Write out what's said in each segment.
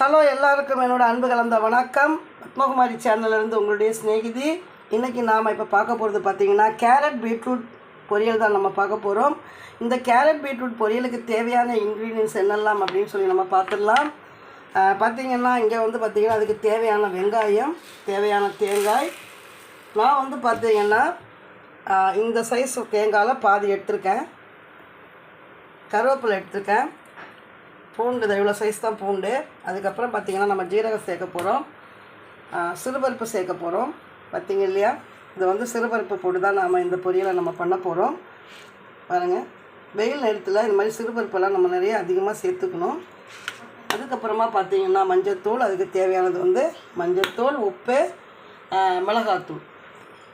Hello எல்லாருக்கும் என்னோட அன்பு கலந்த வணக்கம். பத்மகுமாரி சேனல்லேருந்து உங்களுடைய சிநேகிதி. இன்றைக்கி நாம் இப்போ பார்க்க போகிறது பார்த்திங்கன்னா கேரட் பீட்ரூட் பொரியல் தான் நம்ம பார்க்க போகிறோம் இந்த கேரட் பீட்ரூட் பொரியலுக்கு தேவையான இன்க்ரீடியன்ஸ் என்னெல்லாம் அப்படின்னு சொல்லி நம்ம பார்த்துடலாம். பார்த்திங்கன்னா இங்கே வந்து பார்த்திங்கன்னா அதுக்கு தேவையான வெங்காயம் தேவையான தேங்காய். நான் வந்து பார்த்திங்கன்னா இந்த சைஸ் தேங்காயில் பாதி எடுத்திருக்கேன். கருவேப்பிலை எடுத்திருக்கேன். பூண்டு இதை இவ்வளோ சைஸ் தான் பூண்டு. அதுக்கப்புறம் பார்த்திங்கன்னா நம்ம ஜீரகம் சேர்க்க போகிறோம் சிறுபருப்பு சேர்க்க போகிறோம் பார்த்திங்க இல்லையா? இது வந்து சிறுபருப்பு போட்டு தான் நாம் இந்த பொரியலை நம்ம பண்ண போகிறோம் பாருங்கள் வெயில் நேரத்தில் இந்த மாதிரி சிறுபருப்பெல்லாம் நம்ம நிறைய அதிகமாக சேர்த்துக்கணும். அதுக்கப்புறமா பார்த்திங்கன்னா மஞ்சத்தூள். அதுக்கு தேவையானது வந்து மஞ்சத்தூள் உப்பு மிளகாத்தூள்.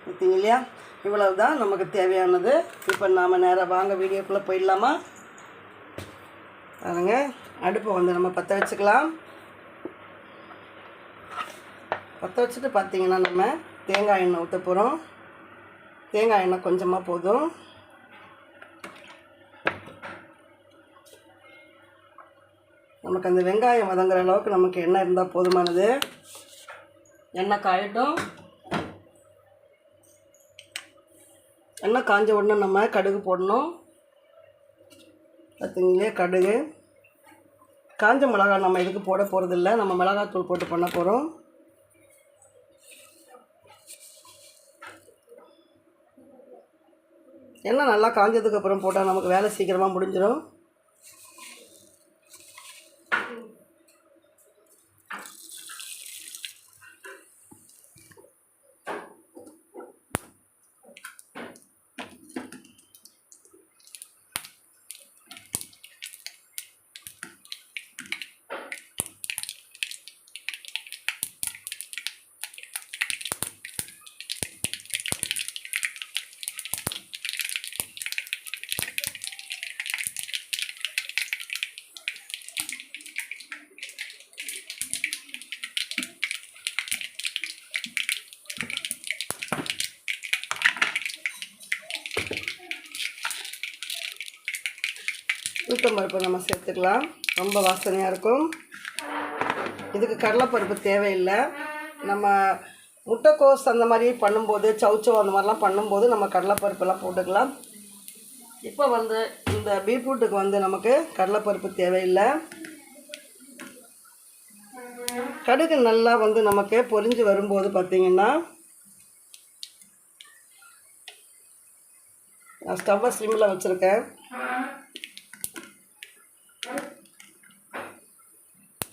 பார்த்திங்க இல்லையா? இவ்வளவு தான் நமக்கு தேவையானது. இப்போ நாம் நேராக வாங்க வீடியோக்குள்ளே போயிடலாமா? பாருங்க. அடுப்பை வந்து நம்ம பற்ற வச்சுக்கலாம். பற்ற வச்சுட்டு பார்த்தீங்கன்னா நம்ம தேங்காய் எண்ணெய் ஊற்ற போகிறோம் தேங்காய் எண்ணெய் கொஞ்சமாக போதும். நமக்கு அந்த வெங்காயம் வதங்குற அளவுக்கு நமக்கு எண்ணெய் இருந்தால் போதுமானது. எண்ணெய் காயட்டும். எண்ணெய் காஞ்ச உடனே நம்ம கடுகு போடணும். பார்த்திங்களே கடுகு. காஞ்ச மிளகாய் நம்ம இதுக்கு போட போகிறதில்ல நம்ம மிளகாத்தூள் போட்டு பண்ண போகிறோம் என்ன நல்லா காஞ்சதுக்கப்புறம் போட்டால் நமக்கு வேலை சீக்கிரமாக முடிஞ்சிடும் பருப்பு நம்ம சேர்த்துக்கலாம். ரொம்ப வாசனையாக இருக்கும். இதுக்கு கடலைப்பருப்பு தேவையில்லை. நம்ம முட்டைக்கோஸ் அந்த மாதிரி பண்ணும்போது சவுச்சோ அந்த மாதிரிலாம் பண்ணும்போது நம்ம கடலைப்பருப்பெல்லாம் போட்டுக்கலாம். இப்போ வந்து இந்த பீட்ரூட்டுக்கு வந்து நமக்கு கடலைப்பருப்பு தேவையில்லை. கடுகு நல்லா வந்து நமக்கு பொரிஞ்சு வரும்போது பார்த்திங்கன்னா நான் ஸ்டவ்வை ஸ்லிம்மில் வச்சுருக்கேன்.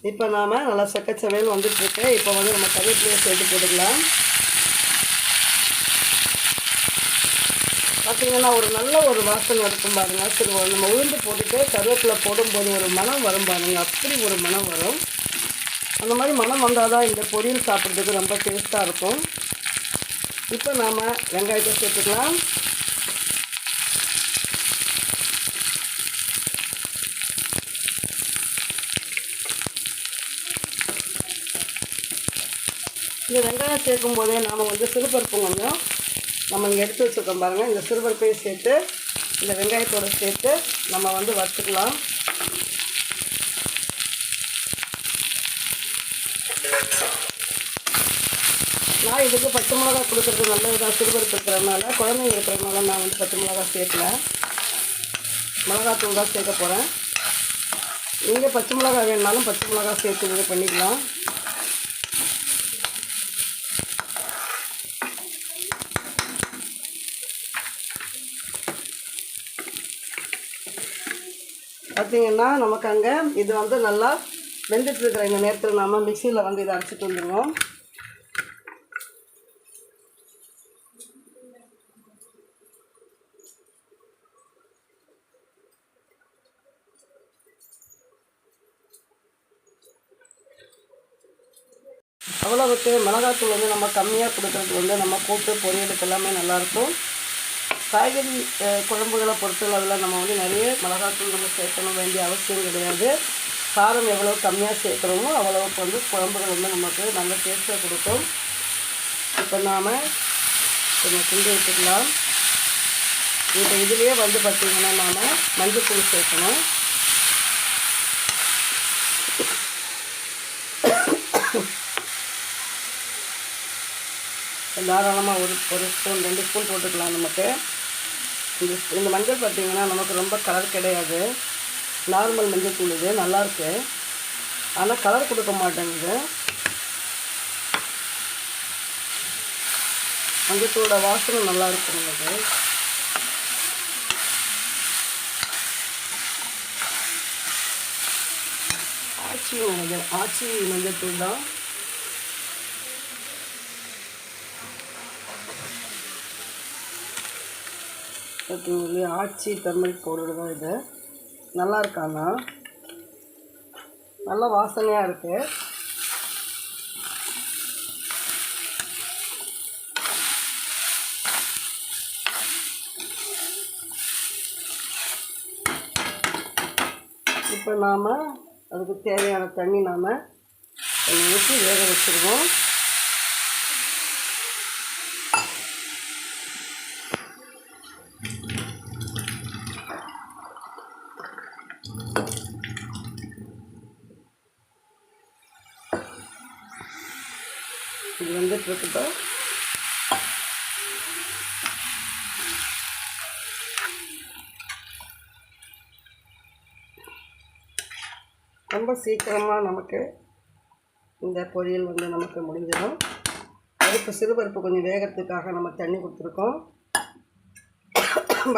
இப்போ நாம் நல்லா செக்கச்சவையில் வந்துட்டுருக்கு. இப்போ வந்து நம்ம கருவேப்பிலையை சேர்த்து போட்டுக்கலாம். பார்த்திங்கன்னா ஒரு நல்ல ஒரு வாசனை இருக்கும் பாருங்கள் சரி நம்ம உளுந்து போட்டுட்டு கருவேப்பிலை போடும்போது ஒரு மனம் வரும் பாருங்கள் அப்படி ஒரு மனம் வரும். அந்த மாதிரி மனம் வந்தால் தான் இந்த பொரியல் சாப்பிட்றதுக்கு ரொம்ப டேஸ்ட்டாக இருக்கும். இப்போ நாம் வெங்காயத்தை சேர்த்துக்கலாம். இந்த சேர்க்கும் போதே நாம் வந்து சிறுபருப்பு கொஞ்சம் நம்ம இங்கே எடுத்து வச்சுருக்கோம் பாருங்கள் இந்த சிறுபருப்பையும் சேர்த்து இந்த வெங்காயத்தோடு சேர்த்து நம்ம வந்து வறுத்துக்கலாம். நான் இதுக்கு பச்சை மிளகா கொடுக்குறது நல்லது தான் சிறுபருப்பு இருக்கிறதுனால குழந்தைங்க இருக்கிறதுனால நான் வந்து பச்சை மிளகா சேர்க்கல. மிளகாத்தூள் தான் சேர்க்க போகிறேன் நீங்கள் பச்சை மிளகா வேணுனாலும் பச்சை மிளகா சேர்த்து இது பண்ணிக்கலாம். பார்த்தீங்கன்னா நமக்கு அங்கே இது வந்து நல்லா வெந்துட்டு இருக்கிற இந்த நேரத்தில் நம்ம மிக்சியில் வந்து இதை அரைச்சிட்டு வந்துடுவோம் அவ்வளவுக்கு மிளகாத்தூள் வந்து நம்ம கம்மியாக கொடுக்குறது வந்து நம்ம கூட்டு பொரியலுக்கு எல்லாமே நல்லாயிருக்கும் காய்கறி குழம்புகளை பொறுத்தளவில் நம்ம வந்து நிறைய மிளகாத்தூள் நம்ம சேர்க்கணும் வேண்டிய அவசியம் கிடையாது. காரம் எவ்வளோ கம்மியாக சேர்க்குறோமோ அவ்வளோவுக்கு வந்து குழம்புகள் வந்து நமக்கு நல்ல டேஸ்ட்டாக கொடுக்கும். இப்போ நாம் கொஞ்சம் கிண்டி வச்சுக்கலாம் இப்போ இதுலேயே வந்து பார்த்திங்கன்னா நாம் மஞ்சள்தூள் சேர்க்கணும். தாராளமாக ஒரு ஒரு ஸ்பூன் ரெண்டு ஸ்பூன் போட்டுக்கலாம் நமக்கு. இந்த இந்த மஞ்சள் பார்த்திங்கன்னா நமக்கு ரொம்ப கலர் கிடையாது. நார்மல் மஞ்சள் தூள் இது. நல்லாயிருக்கு ஆனால் கலர் கொடுக்க மாட்டேங்குது. மஞ்சத்தூளோட வாசனை நல்லா இருக்கும் நமக்கு. ஆச்சி மஞ்சள். ஆச்சி தான். ஓகேங்களா ஆச்சி டர்மரிக் பவுடர் தான் இது. நல்லா இருக்காண்ணா? நல்ல வாசனையாக இருக்குது இப்போ நாம் அதுக்கு தேவையான தண்ணி நாம் ஊற்றி வேக வச்சுருவோம். இது வந்துட்டு இருக்கட்டும் ரொம்ப சீக்கிரமாக நமக்கு இந்த பொரியல் வந்து நமக்கு முடிஞ்சிடும். பருப்பு சிறுபருப்பு கொஞ்சம் வேகிறதுக்காக நம்ம தண்ணி கொடுத்துருக்கோம்.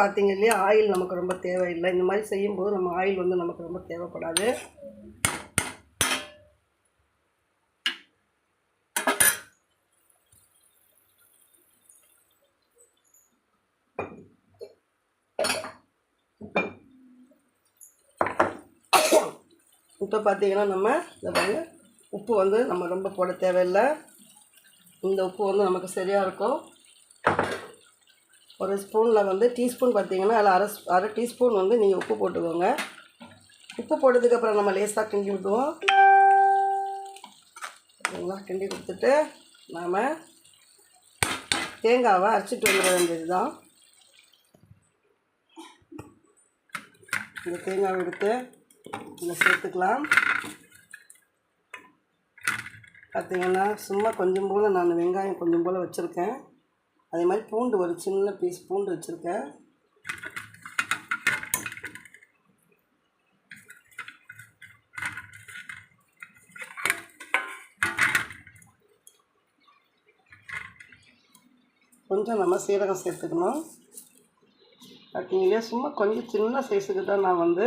பார்த்தீங்க இல்லையா? ஆயில் நமக்கு ரொம்ப தேவையில்லை. இந்த மாதிரி செய்யும்போது நம்ம ஆயில் வந்து நமக்கு ரொம்ப தேவைப்படாது. இப்போ பார்த்தீங்கன்னா நம்ம இந்த பாருங்க. உப்பு வந்து நம்ம ரொம்ப போட தேவையில்லை. இந்த உப்பு வந்து நமக்கு சரியாக இருக்கும். ஒரு ஸ்பூனில் வந்து டீஸ்பூன் பார்த்தீங்கன்னா அதில் அரை அரை டீஸ்பூன் வந்து நீங்கள் உப்பு போட்டுக்கோங்க. உப்பு போட்டதுக்கப்புறம் நம்ம லேசாக கிண்டி விடுவோம். சரிங்களா கிண்டி கொடுத்துட்டு நாம் தேங்காவை அரைச்சிட்டு வந்துட வேண்டியது தான் இந்த தேங்காவை எடுத்து இதில் சேர்த்துக்கலாம். பார்த்தீங்கன்னா சும்மா கொஞ்சம் போல் நான் வெங்காயம் கொஞ்சம் போல் வச்சுருக்கேன். அதே மாதிரி பூண்டு ஒரு சின்ன பீஸ் பூண்டு வச்சுருக்கேன். கொஞ்சம் நம்ம சீரகம் சேர்த்துக்கணும். பார்த்தீங்களா சும்மா கொஞ்சம் சின்ன சைஸுக்கு தான் நான் வந்து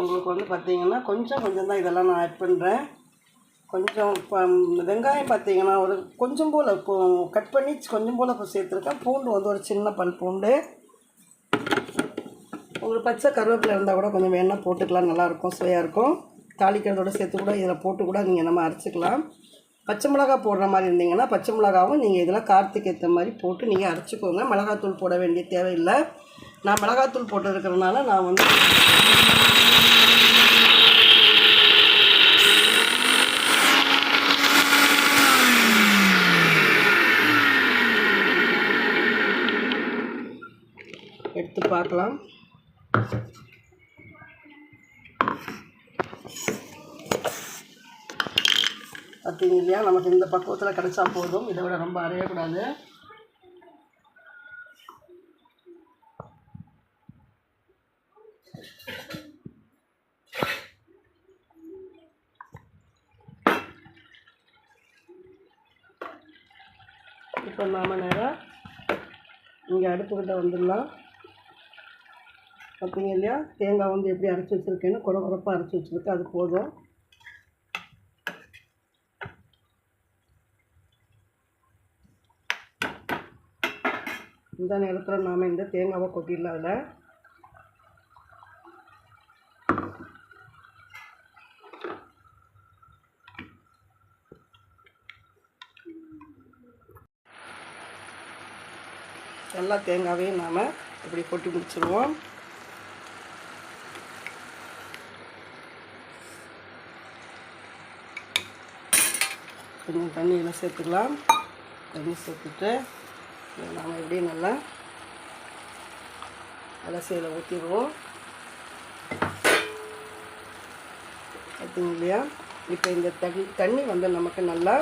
உங்களுக்கு வந்து பார்த்தீங்கன்னா கொஞ்சம் கொஞ்சம் தான் இதெல்லாம் நான் ஆட் பண்ணுறேன் கொஞ்சம் இப்போ வெங்காயம் பார்த்தீங்கன்னா ஒரு கொஞ்சம் போல் இப்போ கட் பண்ணி கொஞ்சம் போல் இப்போ சேர்த்துருக்கேன். பூண்டு வந்து ஒரு சின்ன பல் பூண்டு. உங்களுக்கு பச்சை கருவேப்பிலை இருந்தால் கூட கொஞ்சம் வேணால் போட்டுக்கலாம். நல்லாயிருக்கும் சுவையாக இருக்கும். தாளிக்கிறதோட சேர்த்து கூட இதில் போட்டு கூட நீங்கள் நம்ம அரைச்சிக்கலாம். பச்சை மிளகா போடுற மாதிரி இருந்தீங்கன்னா பச்சை மிளகாவும் நீங்கள் இதில் காரத்துக்கு ஏற்ற மாதிரி போட்டு நீங்கள் அரைச்சிக்கோங்க. மிளகாத்தூள் போட வேண்டிய தேவையில்லை. நான் மிளகாத்தூள் போட்டிருக்கிறதுனால நான் வந்து எடுத்து பார்க்கலாம். பார்த்தீங்க இல்லையா? நமக்கு இந்த பக்குவத்தில் கிடைச்சா போதும். இதை விட ரொம்ப அரையக்கூடாது. இப்போ நாம நேராக இங்கே அடுப்புக்கிட்ட வந்துடலாம். பார்த்தீங்க இல்லையா? தேங்காய் வந்து எப்படி அரைச்சி வச்சுருக்கேன்னு குறை குறைப்பாக அரைச்சி வச்சுருக்கு. அது போதும். இந்த நேரத்தில் நாம் இந்த தேங்காவை கொட்டிடலாம் அதில். எல்லா தேங்காவையும் நாம் இப்படி கொட்டி முடிச்சிடுவோம் கொஞ்சம் தண்ணியில் சேர்த்துக்கலாம். தண்ணி சேர்த்துட்டு நாம் எப்படியே நல்லா அலசியில் ஊற்றிடுவோம் பார்த்தீங்க இல்லையா? இப்போ இந்த தண்ணி தண்ணி வந்து நமக்கு நல்லா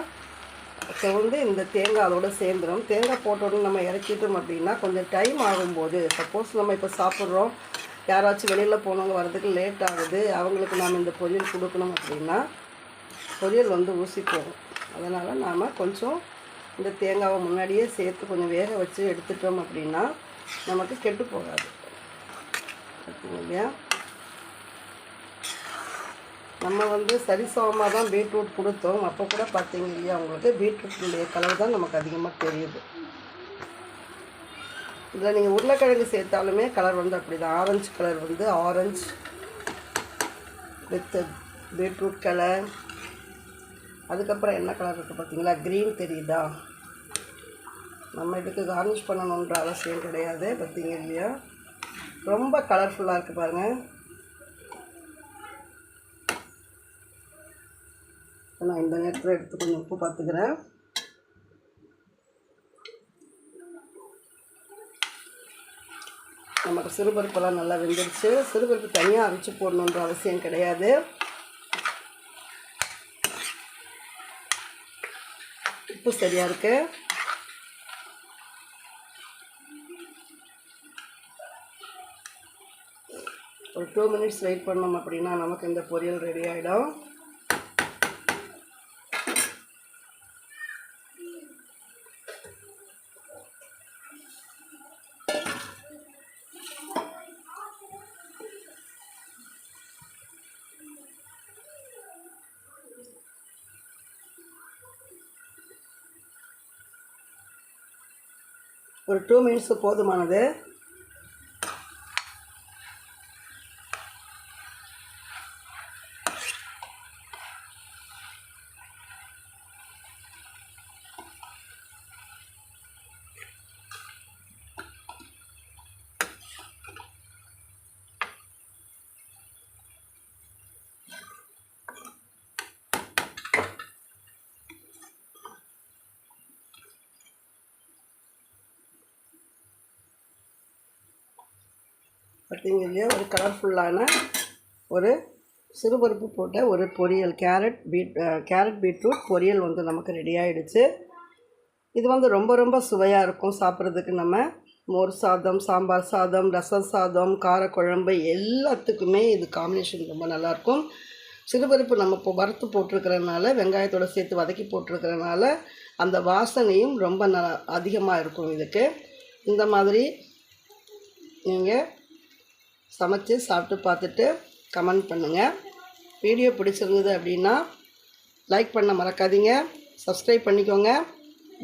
வந்து இந்த தேங்காய் அதோடு சேர்ந்துடும் தேங்காய் போட்டோன்னு நம்ம இறக்கிட்டோம் அப்படின்னா கொஞ்சம் டைம் ஆகும்போது சப்போஸ் நம்ம இப்போ சாப்பிட்றோம். யாராச்சும் வெளியில் போனவங்க வர்றதுக்கு லேட் ஆகுது. அவங்களுக்கு நாம் இந்த பொரியல் கொடுக்கணும் அப்படின்னா பொரியல் வந்து ஊசி போகும் அதனால் நாம் கொஞ்சம் இந்த தேங்காவை முன்னாடியே சேர்த்து கொஞ்சம் வேக வச்சு எடுத்துட்டோம் அப்படின்னா நமக்கு கெட்டு போகாது. இல்லையா? நம்ம வந்து சரிசமமாக தான் பீட்ரூட் கொடுத்தோம். அப்போ கூட பார்த்தீங்க இல்லையா உங்களுக்கு பீட்ரூட்னுடைய கலர் தான் நமக்கு அதிகமாக தெரியுது. இதில் நீங்கள் உருளைக்கிழங்கு சேர்த்தாலுமே கலர் வந்து அப்படி தான் ஆரஞ்சு கலர் வந்து ஆரஞ்சு வித்து பீட்ரூட் கலர் அதுக்கப்புறம் என்ன கலர் இருக்குது பார்த்தீங்களா க்ரீன் தெரியுதா? நம்ம இதுக்கு கார்னிஷ் பண்ணணுன்ற அவசியம் கிடையாது பார்த்தீங்க இல்லையா? ரொம்ப கலர்ஃபுல்லாக இருக்குது பாருங்கள் நான் இந்த நேரத்தில் எடுத்து கொஞ்சம் உப்பு பார்த்துக்கிறேன். நமக்கு சிறுபருப்பெல்லாம் நல்லா வெந்துடுச்சு. சிறுபருப்பு தனியாக அரைச்சி போடணுன்ற அவசியம் கிடையாது. உப்பு சரியாக இருக்குது ஒரு டூ மினிட்ஸ் வெயிட் பண்ணோம் அப்படின்னா நமக்கு இந்த பொரியல் ரெடி ஆகிடும் ஒரு டூ மினிட்ஸ் போதுமானது. பார்த்தீங்கன்னா ஒரு கலர்ஃபுல்லான ஒரு சிறுபருப்பு போட்ட ஒரு பொரியல். கேரட் பீட் கேரட் பீட்ரூட் பொரியல் வந்து நமக்கு ரெடி ஆகிடுச்சு இது வந்து ரொம்ப ரொம்ப சுவையாக இருக்கும் சாப்பிட்றதுக்கு நம்ம. மோர் சாதம் சாம்பார் சாதம் ரசம் சாதம் காரக்குழம்பு எல்லாத்துக்குமே இது காம்பினேஷன் ரொம்ப நல்லாயிருக்கும். சிறுபருப்பு நம்ம இப்போ வறுத்து போட்டிருக்கிறதுனால வெங்காயத்தோடு சேர்த்து வதக்கி போட்டிருக்கிறதுனால அந்த வாசனையும் ரொம்ப ந அதிகமாக இருக்கும் இதுக்கு. இந்த மாதிரி நீங்கள் சமைச்சு சாப்பிட்டு பார்த்துட்டு கமெண்ட் பண்ணுங்கள் வீடியோ பிடிச்சிருந்தது அப்படின்னா லைக் பண்ண மறக்காதீங்க. சப்ஸ்கிரைப் பண்ணிக்கோங்க.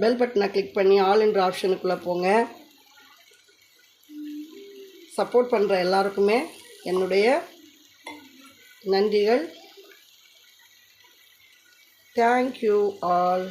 பெல் பட்டனை கிளிக் பண்ணி ஆல் என்ற ஆப்ஷனுக்குள்ளே போங்க. சப்போர்ட் பண்ணுற எல்லாருக்குமே என்னுடைய நன்றிகள். Thank you all